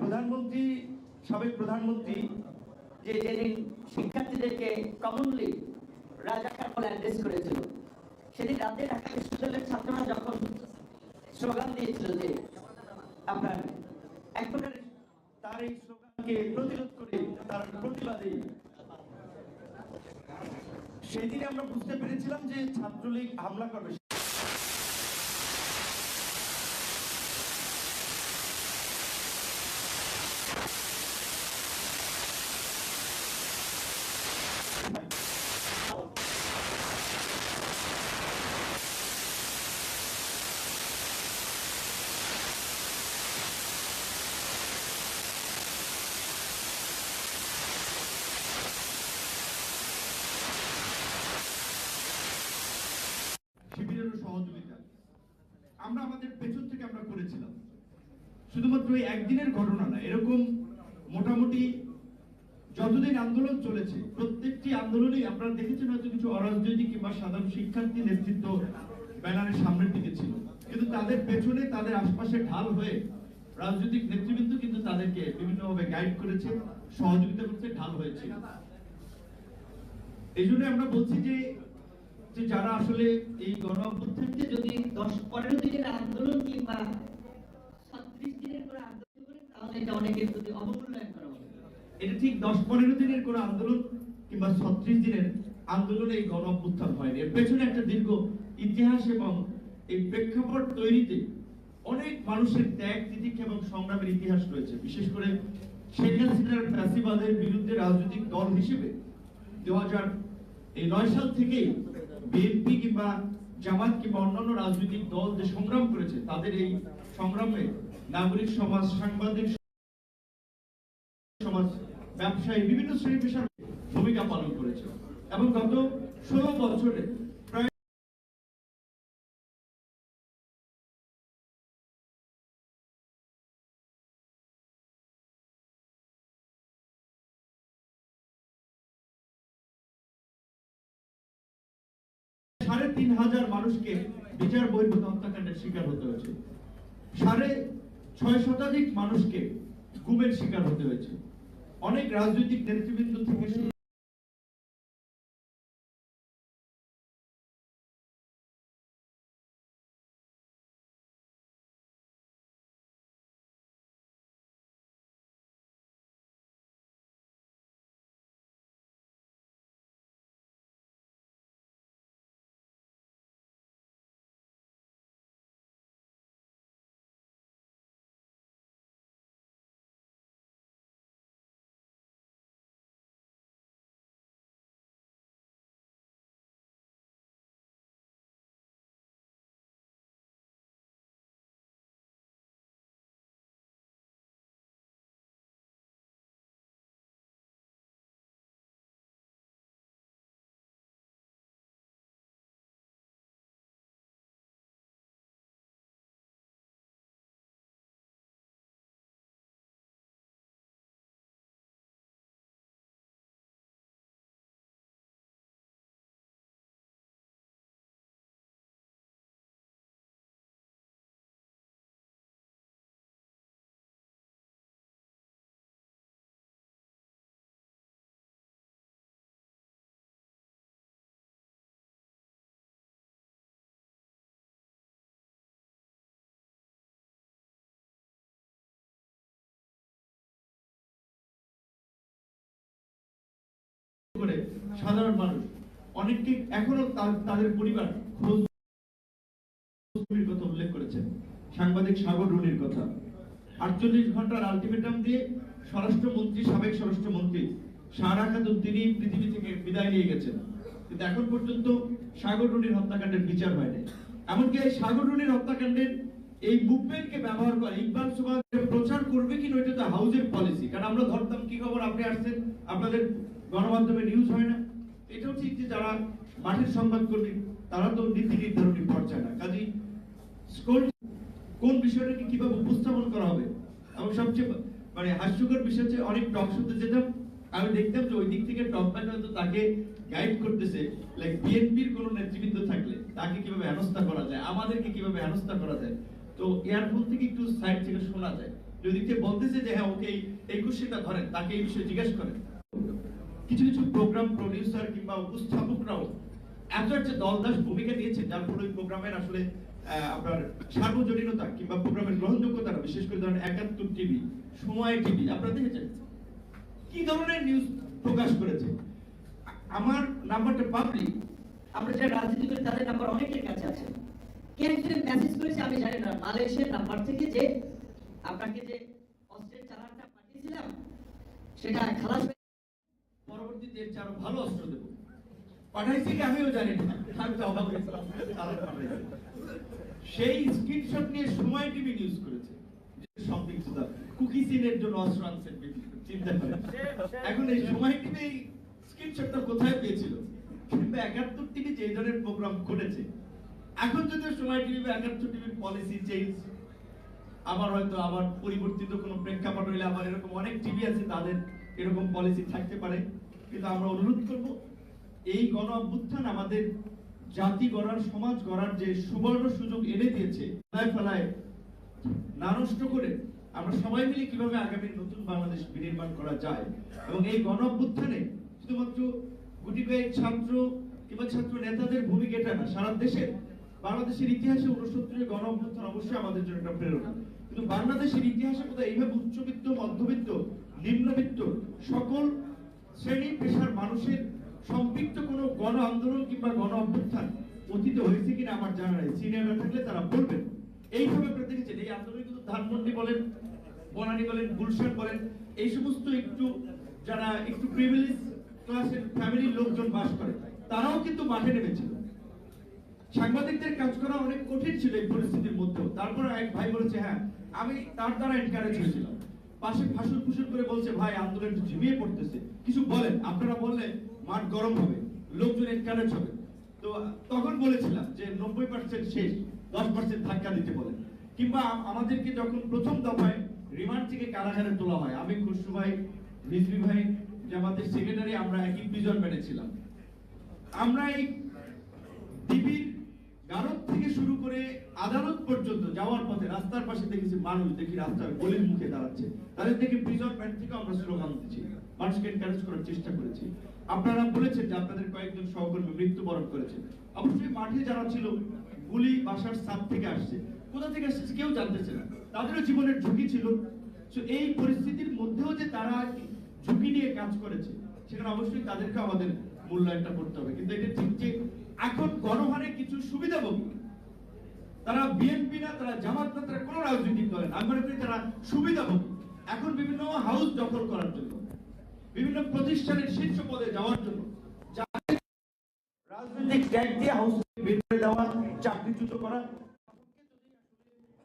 প্রধানমন্ত্রী, সাবেক প্রধানমন্ত্রী, যে যেদিন শিক্ষার্থীদেরকে কমনলি রাজাকার বলে অ্যাড্রেস করেছিল, সেদিন রাতে ঢাকা বিশ্ববিদ্যালয়ের ছাত্ররা যখন স্লোগান দিয়েছিল যে আপনার এক প্রকার তার এই স্লোগানকে প্রতিরোধ করে তার প্রতিবাদে। সেই দিনে আমরা বুঝতে পেরেছিলাম যে ছাত্রলীগ হামলা করবে শিবিরেরও সহযোগিতা আমরা আমাদের পেছন থেকে আমরা করেছিলাম। শুধুমাত্র এই একদিনের ঘটনা না, এরকম মোটামুটি যতদিন আন্দোলন চলেছে, প্রত্যেকটি আন্দোলনেই আপনারা দেখেছেন হয়তো কিছু অরাজনৈতিক কিংবা সাধারণ শিক্ষার্থী নেতৃত্ব ব্যানারের সামনের দিকে ছিল। কিন্তু তাদের পেছনে তাদের আশপাশে ঢাল হয়ে রাজনৈতিক নেতৃবৃন্দ কিন্তু তাদেরকে বিভিন্নভাবে গাইড করেছে, সহযোগিতা করতে ঢাল হয়েছিল। এই আমরা বলছি যে যে যারা আসলে এই গণ অভ্যুত্থান যদি দশ পনেরো দিনের আন্দোলন কিংবা ছত্রিশ দিনের আন্দোলন করে, তাহলে এটা অনেকের অবমূল্যায়ন করা হবে এটা ঠিক দশ পনেরো দিনের কোন আন্দোলন কিংবা ছত্রিশ দিনের আন্দোলনে এই হয়নি। এর পেছনে একটা দীর্ঘ ইতিহাস এবং এই প্রেক্ষাপট তৈরিতে অনেক মানুষের ত্যাগ, তিতিক্ষা এবং সংগ্রামের ইতিহাস রয়েছে। বিশেষ করে শেখ হাসিনার ফ্যাসিবাদের বিরুদ্ধে রাজনৈতিক দল হিসেবে দু হাজার এই নয় সাল থেকেই বিএনপি কিংবা জামাত কিংবা অন্যান্য রাজনৈতিক দল যে সংগ্রাম করেছে, তাদের এই সংগ্রামে নাগরিক সমাজ, সাংবাদিক সমাজ, ব্যবসায়ী, বিভিন্ন শ্রেণি পেশার ভূমিকা পালন করেছে। এবং গত ষোলো বছরে তিন হাজার মানুষকে বিচার বহির্ভূত হত্যাকাণ্ডের শিকার হতে হয়েছে। সাড়ে ছয় শতাধিক মানুষকে গুমের শিকার হতে হয়েছে। অনেক রাজনৈতিক নেতৃবৃন্দ থেকে করে সাধারণ মানুষ। অনেককে এখনও তাদের পরিবার কথা উল্লেখ করেছেন। সাংবাদিক সাগর রুনির কথা। আটচল্লিশ ঘণ্টার আলটিমেটাম দিয়ে স্বরাষ্ট্রমন্ত্রী, সাবেক স্বরাষ্ট্রমন্ত্রী সারা খাতুন তিনি পৃথিবী থেকে বিদায় নিয়ে গেছেন। কিন্তু এখন পর্যন্ত সাগর রুনির হত্যাকাণ্ডের বিচার হয়নি। এমনকি এই সাগর রুনির হত্যাকাণ্ডের এই মুভমেন্টকে ব্যবহার করে ইকবাল প্রচার করবে কি নয়তো তা হাউজের পলিসি কারণ আমরা ধরতাম, কি খবর? আপনি আসছেন, আপনাদের গণমাধ্যমে নিউজ হয় না। এটাও ঠিক যে যারা মাঠের সংবাদকর্মী, তারা তো নীতি নির্ধারণী পর্যায়ে না। কাজেই স্কুল কোন বিষয়টাকে কীভাবে উপস্থাপন করা হবে? এবং সবচেয়ে মানে হাস্যকর বিষয় হচ্ছে অনেক টক শুনতে যেতাম, আমি দেখতাম যে ওই দিক থেকে টক ম্যান হয়তো তাকে গাইড করতেছে লাইক বিএনপির কোন নেতৃবৃন্দ থাকলে তাকে কীভাবে হেনস্থা করা যায়, আমাদেরকে কীভাবে হেনস্থা করা যায়? তো তো ইয়ারফোন থেকে একটু সাইড থেকে শোনা যায়। যদি কেউ বলতেছে যে হ্যাঁ ওকে এই কোশ্চেনটা ধরেন, তাকে এই বিষয়ে জিজ্ঞেস করেন। কিছু কিছু প্রোগ্রাম প্রডিউসার কিংবা উপস্থাপকরাও এত একটা দলদাস ভূমিকা নিয়েছে যার ফলে ওই প্রোগ্রামের আসলে আপনার সার্বজনীনতা কিংবা প্রোগ্রামের গ্রহণযোগ্যতা বিশেষ করে ধরেন একাত্তর টিভি সময় টিভি আপনারা দেখেছেন? কি ধরনের নিউজ প্রকাশ করেছে? আমার নাম্বারটা পাবলিক আমরা যারা রাজনীতি করি, তাদের নাম্বার অনেকের কাছে আছে। কে একজন মেসেজ করেছে আমি জানি না, মালয়েশিয়ার নাম্বার থেকে যে আপনাকে যে অস্ত্রের চালানটা পাঠিয়েছিলাম, সেটা খালাস পরবর্তীতে ভালো অস্ত্র পাঠাইছি কি আমিও জানি না। আমি তো অবাক হয়েছিলাম সেই স্ক্রিনশট নিয়ে সময় টিভি নিউজ করেছে। কুকি সিনের জন্য অস্ত্র আনছেন চিন্তা করেন এখন এই সময় টিভি স্ক্রিনশটটা কোথায় পেয়েছিল? একাত্তর টিভি যে ধরনের প্রোগ্রাম করেছে। এখন যদি সময় টিভি বা একাত্তর পলিসি চেঞ্জ আবার হয়তো আবার পরিবর্তিত কোনো প্রেক্ষাপট হইলে আবার এরকম অনেক টিভি আছে তাদের এরকম পলিসি থাকতে পারে। কিন্তু আমরা অনুরোধ করব, এই গণ অভ্যুত্থান আমাদের জাতি গড়ার, সমাজ গড়ার যে সুবর্ণ সুযোগ এনে দিয়েছে ফেলায় না নষ্ট করে আমরা সবাই মিলে কীভাবে আগামী নতুন বাংলাদেশ বিনির্মাণ করা যায়? এবং এই গণ অভ্যুত্থানে শুধুমাত্র গুটি কয়েক ছাত্র কিংবা ছাত্র নেতাদের ভূমিকা এটা না, সারা দেশের বাংলাদেশের ইতিহাসে উনসত্তরের গণ অভ্যুত্থান অবশ্যই আমাদের জন্য একটা প্রেরণা। কিন্তু বাংলাদেশের ইতিহাসে কোথাও এইভাবে উচ্চবিত্ত, মধ্যবিত্ত, নিম্নবিত্ত সকল শ্রেণি পেশার মানুষের সম্পৃক্ত কোনো গণ আন্দোলন কিংবা গণ অভ্যুত্থান অতীতে হয়েছে কিনা আমার জানা নেই। সিনিয়ররা থাকলে তারা বলবেন। এইভাবে আপনারা দেখেছেন এই আন্দোলন কিন্তু ধানমন্ডি বলেন, বনানী বলেন, গুলশান বলেন, এই সমস্ত একটু যারা একটু প্রিভিলেজ ক্লাসের ফ্যামিলির লোকজন বাস করে, তারাও কিন্তু মাঠে নেমেছিল। সাংবাদিকদের কাজ করা অনেক কঠিন ছিল এই পরিস্থিতির মধ্যেও। তারপর এক ভাই বলেছে হ্যাঁ আমি তার দ্বারা এনকারেজ হয়েছিলাম। পাশে ফাঁসুর ফুসুর করে বলছে, ভাই, আন্দোলন একটু ঝিমিয়ে পড়তেছে। কিছু বলেন, আপনারা বললে মাঠ গরম হবে, লোকজন এনকারেজ হবে। তো তখন বলেছিলাম যে নব্বই পার্সেন্ট শেষ, দশ পার্সেন্ট ধাক্কা দিতে বলেন। কিংবা আমাদেরকে যখন প্রথম দফায় রিমান্ড থেকে কারাগারে তোলা হয়, আমি খুশরু ভাই, রিজভি ভাই, জামাতের সেক্রেটারি আমরা একই প্রিজন মেনেছিলাম আমরা এই ডিবির শুরু করে আদালত পর্যন্ত যাওয়ার পথে রাস্তার পাশে দেখেছি মানুষ দেখি রাস্তার গলির মুখে দাঁড়াচ্ছে। তাদের থেকে প্রিজন ব্যান্ড থেকে আমরা স্লোগান দিচ্ছি। মানুষকে এনকারেজ করার চেষ্টা করেছি। আপনারা বলেছেন যে আপনাদের কয়েকজন সহকর্মী মৃত্যুবরণ করেছে। অবশ্যই মাঠে যারা ছিল, গুলি, বাসার সাপ থেকে আসছে। কোথা থেকে আসছে কেউ জানতেছে না। তাদেরও জীবনের ঝুঁকি ছিল। এই পরিস্থিতির মধ্যেও যে তারা ঝুঁকি নিয়ে কাজ করেছে, সেখানে অবশ্যই তাদেরকে আমাদের মূল্যায়নটা করতে হবে। কিন্তু এটা ঠিক যে এখন গণহারে কিছু সুবিধাভোগী তারা বিএনপি না, তারা জামাত না, তারা কোনো রাজনৈতিক দলে না। আমি করি তারা সুবিধাভোগী এখন বিভিন্ন হাউস দখল করার জন্য, বিভিন্ন প্রতিষ্ঠানের শীর্ষ পদে যাওয়ার জন্য রাজনৈতিক ট্যাগ দিয়ে হাউস করে দেওয়া চাকরিচ্যুত করা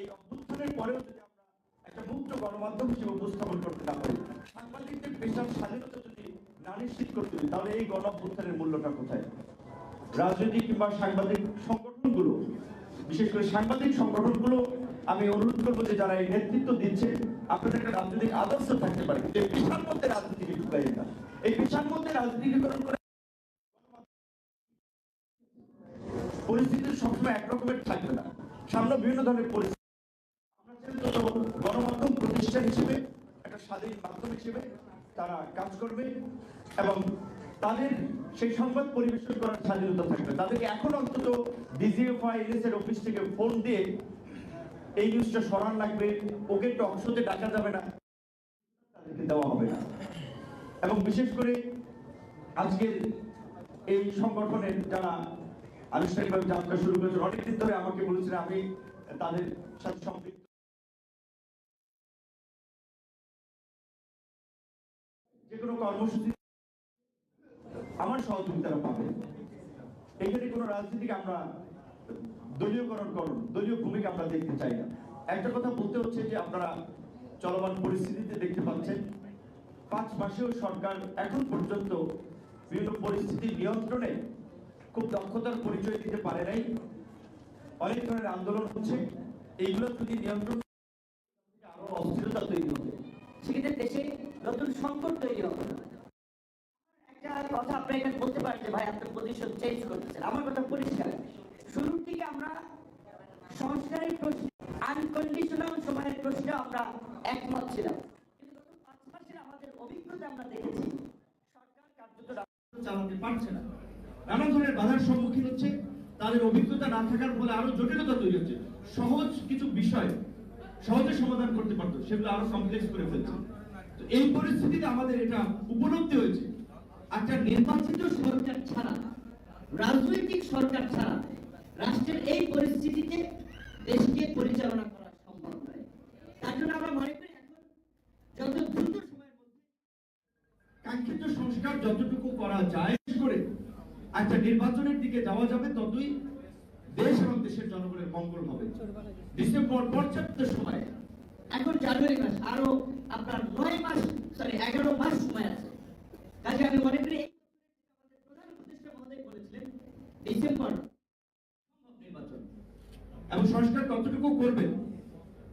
এই অভ্যুত্থানের পরেও যদি আমরা একটা মুক্ত গণমাধ্যম হিসেবে উপস্থাপন করতে না পারি, সাংবাদিকদের পেশার স্বাধীনতা যদি না নিশ্চিত করতে তাহলে এই গণ অভ্যুত্থানের মূল্যটা কোথায়? রাজনৈতিক কিংবা সাংবাদিক সংগঠনগুলো বিশেষ করে সাংবাদিক সংগঠনগুলো আমি অনুরোধ করব যে যারা এই নেতৃত্ব দিচ্ছে, আপনাদের একটা রাজনৈতিক আদর্শ থাকতে পারে। যে পেশার মধ্যে রাজনীতিকে ঢুকাই না এই পেশার মধ্যে রাজনীতিকরণ করে পরিস্থিতি সবসময় একরকমের থাকবে না। সামনে বিভিন্ন ধরনের পরিস্থিতি। গণমাধ্যম প্রতিষ্ঠান হিসেবে, একটা স্বাধীন মাধ্যম হিসেবে তারা কাজ করবে এবং তাদের সেই সংবাদ পরিবেশন করার স্বাধীনতা থাকবে। তাদেরকে এখন অন্তত ডিজিএফআই এর অফিস থেকে ফোন দিয়ে এই নিউজটা সরান লাগবে। ওকে টক শোতে ডাকা যাবে না। দেওয়া হবে না। এবং বিশেষ করে আজকের এই সংগঠনের যারা আনুষ্ঠানিকভাবে যাত্রা শুরু করেছে অনেকদিন ধরে আমাকে বলেছেন, আমি তাদের সাথে সম্পৃক্ত যে কোনো কর্মসূচি আমার সহযোগিতারা পাবে। এখানে কোনো রাজনীতিকে আমরা দলীয়করণ করুন, দলীয় ভূমিকা আমরা দেখতে চাই না। একটা কথা বলতে হচ্ছে যে আপনারা চলমান পরিস্থিতিতে দেখতে পাচ্ছেন, পাঁচ মাসেও সরকার এখন পর্যন্ত বিভিন্ন পরিস্থিতি নিয়ন্ত্রণে খুব দক্ষতার পরিচয় দিতে পারে নাই। অনেক ধরনের আন্দোলন হচ্ছে, এইগুলো যদি নিয়ন্ত্রণ আরও অস্থিরতা তৈরি হবে। সেক্ষেত্রে দেশে নতুন সংকট তৈরি হবে। কথা বলতে ভাই চেঞ্জ করতেছেন। আমার কথা পরিষ্কার। শুরুর আমরা সংস্কারের আনকন্ডিশনাল সময়ের আমরা একমত ছিলাম। কিন্তু পাঁচ মাসের আমাদের অভিজ্ঞতা আমরা দেখেছি, সরকার কার্যত চালাতে পারছে না। নানা ধরনের বাধার সম্মুখীন হচ্ছে, তাদের অভিজ্ঞতা না থাকার ফলে আরও জটিলতা তৈরি হচ্ছে। সহজ কিছু বিষয় সহজে সমাধান করতে পারতো, সেগুলো আরও কমপ্লেক্স করে ফেলছে। তো এই পরিস্থিতিতে আমাদের এটা উপলব্ধি হয়েছে। একটা নির্বাচিত সরকার ছাড়া রাজনৈতিক সরকার ছাড়া রাষ্ট্রের এই পরিস্থিতিতে দেশকে পরিচালনা করা সম্ভব নয়। তার জন্য আমরা মনে করি এখন যত দ্রুত সময়ের মধ্যে কাঙ্ক্ষিত সংস্কার যতটুকু করা যায় করে একটা নির্বাচনের দিকে যাওয়া যাবে ততই দেশ এবং দেশের জনগণের মঙ্গল হবে। ডিসেম্বর পর্যাপ্ত সময়। এখন জানুয়ারি মাস আরও আপনার নয় মাস সরি এগারো মাস সময় আছে। কাজে আমি মনে করি প্রধান এবং সংস্কার কতটুকু করবেন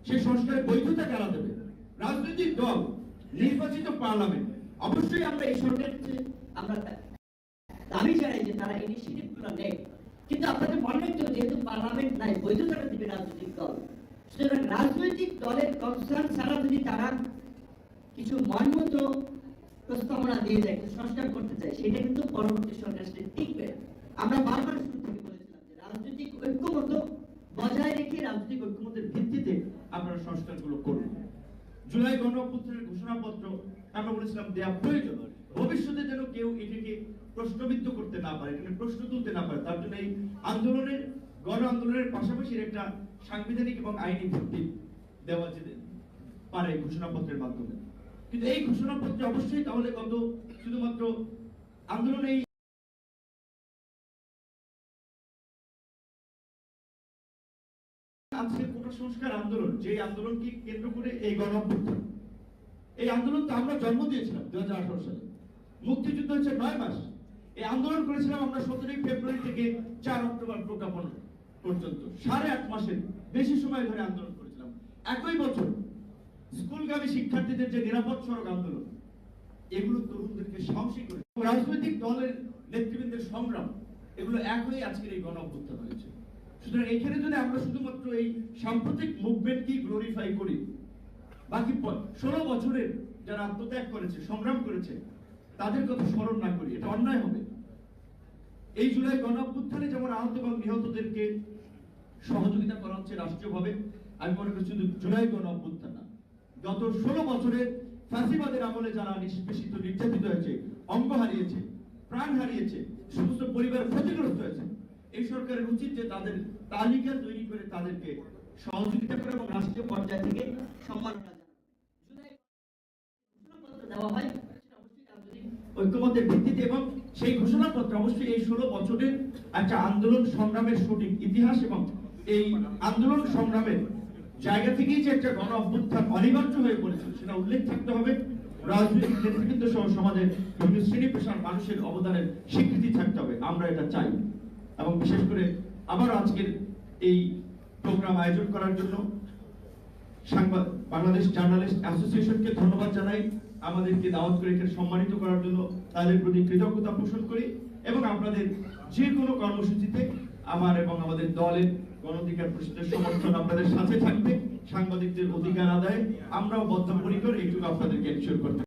সেই সংস্কারের বৈধতা কারা দেবে? রাজনৈতিক দল, নির্বাচিত পার্লামেন্ট, অবশ্যই আমরা এই সরকার সরকারের আমরা দাবি জানাই যে তারা ইনিশিয়েটিভগুলো নেয়। কিন্তু আপনাদের মনে রাখতে যেহেতু পার্লামেন্ট নাই, বৈধতাটা দিবে রাজনৈতিক দল। সুতরাং রাজনৈতিক দলের কনসার্ন ছাড়া যদি তারা কিছু মনমতো প্রস্তাবনা দিয়ে যায় সংস্কার করতে চায় সেটা কিন্তু পরবর্তী সরকার সেটা টিকবে আমরা বারবার শুরু থেকে বলেছিলাম যে রাজনৈতিক ঐক্যমত বজায় রেখে রাজনৈতিক ঐক্যমতের ভিত্তিতে সংস্কারগুলো জুলাই ঘোষণাপত্র, আমরা বলেছিলাম দেওয়া প্রয়োজন। ভবিষ্যতে যেন কেউ এটাকে প্রশ্নবিদ্ধ করতে না পারে এখানে প্রশ্ন তুলতে না পারে, তার জন্য এই আন্দোলনের, গণ আন্দোলনের পাশাপাশি একটা সাংবিধানিক এবং আইনি ভিত্তি দেওয়া যেতে পারে ঘোষণাপত্রের মাধ্যমে। কিন্তু এই ঘোষণাপত্রে অবশ্যই তাহলে গত শুধুমাত্র আন্দোলনে আজকে আন্দোলন যে আন্দোলনকে কেন্দ্র করে এই এই আন্দোলন তো আমরা জন্ম দিয়েছিলাম দু সালে। মুক্তিযুদ্ধ হচ্ছে নয় মাস। এই আন্দোলন করেছিলাম আমরা সতেরোই ফেব্রুয়ারি থেকে চার অক্টোবর প্রজ্ঞাপন পর্যন্ত। সাড়ে আট মাসের বেশি সময় ধরে আন্দোলন করেছিলাম। একই বছর স্কুলগামী শিক্ষার্থীদের যে নিরাপদ সড়ক আন্দোলন, এগুলো তরুণদেরকে সাহসী করে। রাজনৈতিক দলের নেতৃবৃন্দের সংগ্রাম, এগুলো এক হয়ে আজকের এই গণ অভ্যুত্থান হয়েছে। সুতরাং এখানে যদি আমরা শুধুমাত্র এই সাম্প্রতিক মুভমেন্টকেই গ্লোরিফাই করি, বাকি ষোলো বছরের যারা আত্মত্যাগ করেছে, সংগ্রাম করেছে, তাদের কথা স্মরণ না করি এটা অন্যায় হবে। এই জুলাই গণ অভ্যুত্থানে যেমন আহত এবং নিহতদেরকে সহযোগিতা করা হচ্ছে রাষ্ট্রীয়ভাবে, আমি মনে করি শুধু জুলাই গণ অভ্যুত্থান না। গত ষোলো বছরের ফাঁসিবাদের আমলে যারা নিষ্পেষিত, নির্যাতিত হয়েছে, অঙ্গ হারিয়েছে, প্রাণ হারিয়েছে, সমস্ত পরিবার ক্ষতিগ্রস্ত হয়েছে, এই সরকারের উচিত যে তাদের তালিকা তৈরি করে তাদেরকে সহযোগিতা করে এবং রাষ্ট্রীয় পর্যায় থেকে সম্মাননা ঐক্যমতের ভিত্তিতে এবং সেই ঘোষণাপত্র অবশ্যই এই ষোলো বছরের একটা আন্দোলন সংগ্রামের সঠিক ইতিহাস এবং এই আন্দোলন সংগ্রামের জায়গা থেকেই যে একটা গণ অভ্যুত্থান অনিবার্য হয়ে পড়েছিল, সেটা উল্লেখ থাকতে হবে। রাজনৈতিক নেতৃবৃন্দ সহ সমাজের বিভিন্ন শ্রেণি পেশার মানুষের অবদানের স্বীকৃতি থাকতে হবে। আমরা এটা চাই। এবং বিশেষ করে আবার আজকের এই প্রোগ্রাম আয়োজন করার জন্য সাংবাদ বাংলাদেশ জার্নালিস্ট অ্যাসোসিয়েশনকে ধন্যবাদ জানাই। আমাদেরকে দাওয়াত করে এখানে সম্মানিত করার জন্য তাদের প্রতি কৃতজ্ঞতা পোষণ করি। এবং আপনাদের যে কোনো কর্মসূচিতে আমার এবং আমাদের দলের গণঅধিকার পরিষদের সমর্থন আপনাদের সাথে থাকবে, সাংবাদিকদের অধিকার আদায় আমরাও বদ্ধপরিকর এইটুকু আপনাদেরকে এনশিওর করতে